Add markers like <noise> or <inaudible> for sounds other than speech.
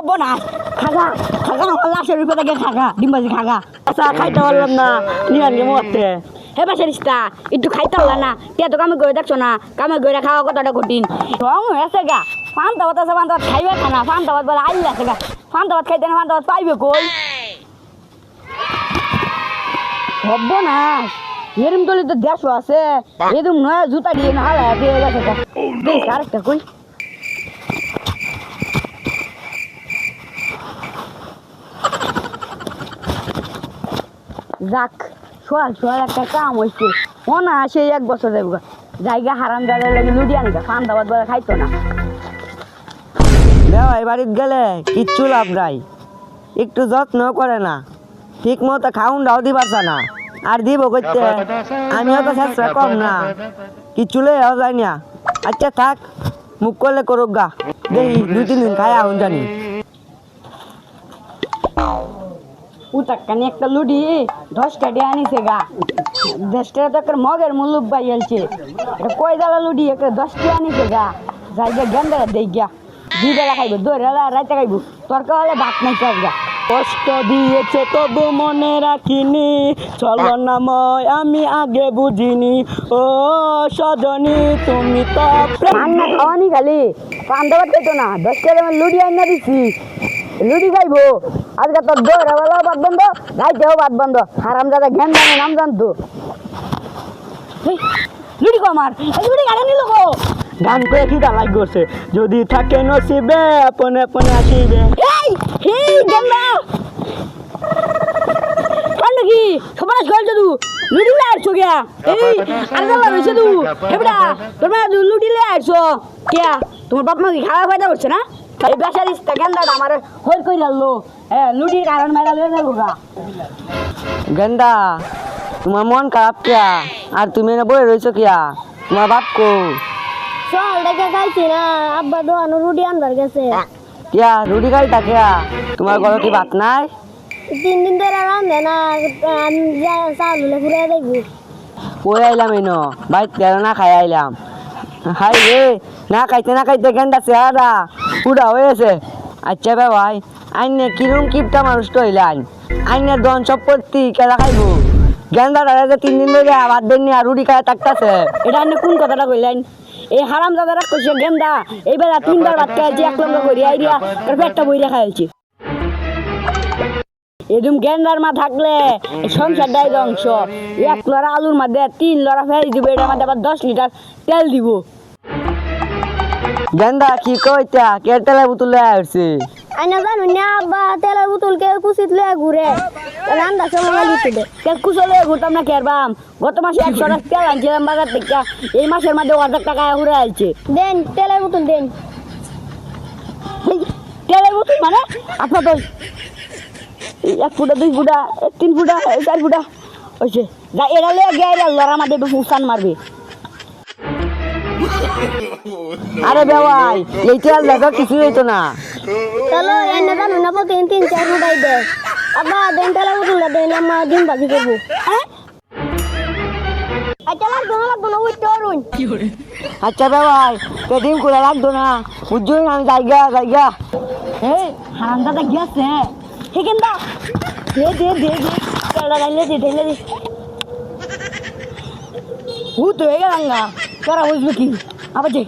সব্য না। খাগা খাগা আমার লাশের উপরে থেকে খাগা ডিম্বাজি খাগা। আচ্ছা খাইতে পারলাম না নিয়ান গে মরতে হে পাশে রিস্তা, একটু খাইতে পারলা না। তে তো কামে করে দেখছ না, কামে করে খাওয়া কতটা কঠিন। রং হয়েছে গা। ফান্তা ভাত আছে ফান্তা ভাত খাইবে খানা। ফান্তা ভাত বলে আইলে আছে গা। ফান্তা ভাত খাইতে না ফান্তা ভাত পাইবে কই? হব না। এরম তলি তো দেড়শো আছে। এরম নয়, জুতা দিয়ে না হালা দিয়ে গেছে কই? যাক সোয়াল সোয়াল একটা কাম হয়েছে ও না সেই এক বছর গা। জায়গা হারাম দাদার লাগে লুডি আনি গা ফান দাবাদ বলে খাইতো না। দেওয়াই বাড়িতে গেলে কিচ্ছু লাভ নাই। একটু যত্ন করে না। ঠিক মতো খাউন দাও দিবার না। আর দিব করতে আমিও তো চেষ্টা কম না। কিচ্ছু লেও যাই না। আচ্ছা থাক, মুখ করলে করুক গা। দেখি দুই তিন দিন খাই আহুন জানি। উতাক্কানি একটা লুডি দশ কাটি আনিছে গা। দশটা তো একটা মগের মুলুক বাই এলছে এটা কয় দালা লুডি একটা দশটি আনিছে গা। জায়গা গেন্দা দেই গা দুই বেলা খাইব দুই বেলা রাইতে খাইব। তরকা হলে ভাত নাই সব গা। কষ্ট দিয়েছে তবু মনে রাখিনি। ছলনাময় আমি আগে বুঝিনি। ও সজনী তুমি তো রান্না খাওয়ানি খালি। ভাত খাইতো না। দশ টাকা লুডি আইনা দিছি। লুডি খাইবো। আজকে তোর দৌড়া বেলা ভাত বন্ধ। রাইতেও ভাত বন্ধ। হারাম দাদা জ্ঞান জানে নাম জানতো। কো আমার। এই লুডি গাড়ি নিল গো। গান করে কি দা লাগছে। যদি থাকে নসিবে আপনে আপনে আসিবে। এই হেই গেন্দা কান্ড কি সবাই গল যদু। লুডি লে আইছো গিয়া। এই আর গেল রইছে তু এবড়া তোমরা লুডি লে আইছো কিয়া তোমার বাপ মা কি খাওয়া ফায়দা করছে না? এই বেচারিস্তা গেন্দা আমার হই কই লালো হ্যাঁ লুডির কারণ মেলা লয়ে যাব গা। গেন্দা তোমার মন খারাপ কিয়া? আর তুমি না বই রয়েছো কিয়া? তোমার বাপ কো? চল দেখে খাইছি না। আব্বা দোয়ানো রুটি আনবার গেছে। কিয়া রুটি গাড়িটা কিয়া? তোমার ঘরে কি ভাত নাই? তিন দিন ধরে রান্ধে না আমি চাউল হলে ঘুরে দেখব কই আইলাম এনো বাইক না খাই আইলাম। হাই রে না খাইতে না খাইতে গেন্দা চেহারা। পুরা হয়েছে আচ্ছা বে ভাই, আইনে কিরম কিপটা মানুষ তো হইলেন আইনে। দন সম্পত্তি কেলা খাইবো। গেন্দা যে তিন দিন ধরে ভাত দেন আর রুটি খায় থাকতেছে এটা আপনি কোন কথাটা কইলেন এই হারাম দাদারা কইছে গেন্দা এইবেলা তিনবার ভাত খাইছি এক লঙ্কা করি আইডিয়া তোর পেটটা বইরা খাইছি এরকম গেন্দার মা থাকলে এই সংসারটাই ধ্বংস। এক লড়া আলুর মধ্যে তিন লড়া ফেলে দিব এটার মধ্যে আবার দশ লিটার তেল দিব। গেন্দা কি কইতা? কে তেলে বুতুল বুতুলে আসছে আইনা জানো না আব্বা তেলের বোতল কে কুচিত লয়ে ঘুরে। রান্না সময় লিখতে দে। তেল কুচলে ঘুরতাম না কেরবাম গত মাসে একশো টাকা তেল আনছিলাম বাজার থেকে? এই মাসের মধ্যে অর্ধেক টাকা ঘুরে আসছে দেন তেলের বোতল দেন। তেলের বোতল মানে? আপনার তো এক ফুটা দুই ফুটা তিন ফুটা চার ফুটা। হয়েছে যা এরা লিয়ে গিয়ে লড়া মাঠে ফুসান মারবে। <laughs> আরে বেওয়াই এই তেল দেখো কিছু হইতো না। চলো আইনা জানো না প্রতিদিন তিন চার ফুটাই দে। আব্বা দেন তেলের বোতলটা দেন আমার ডিম ভাজি করব। হ্যাঁ আচ্ছা লাগবো না লাগবো না উঠতে অরুণ আচ্ছা বেওয়াই তো ডিম করে রাখতো না। বুঝছ না আমি জায়গা জায়গা। এই হারাম দাদা গিয়েছে ঠিক দা দে দে দে। দে তেলটা ঢাইলে দে ঢাইলে দে। ও তো হয়ে গেল না। তোরা বুঝবে কি? আবার যে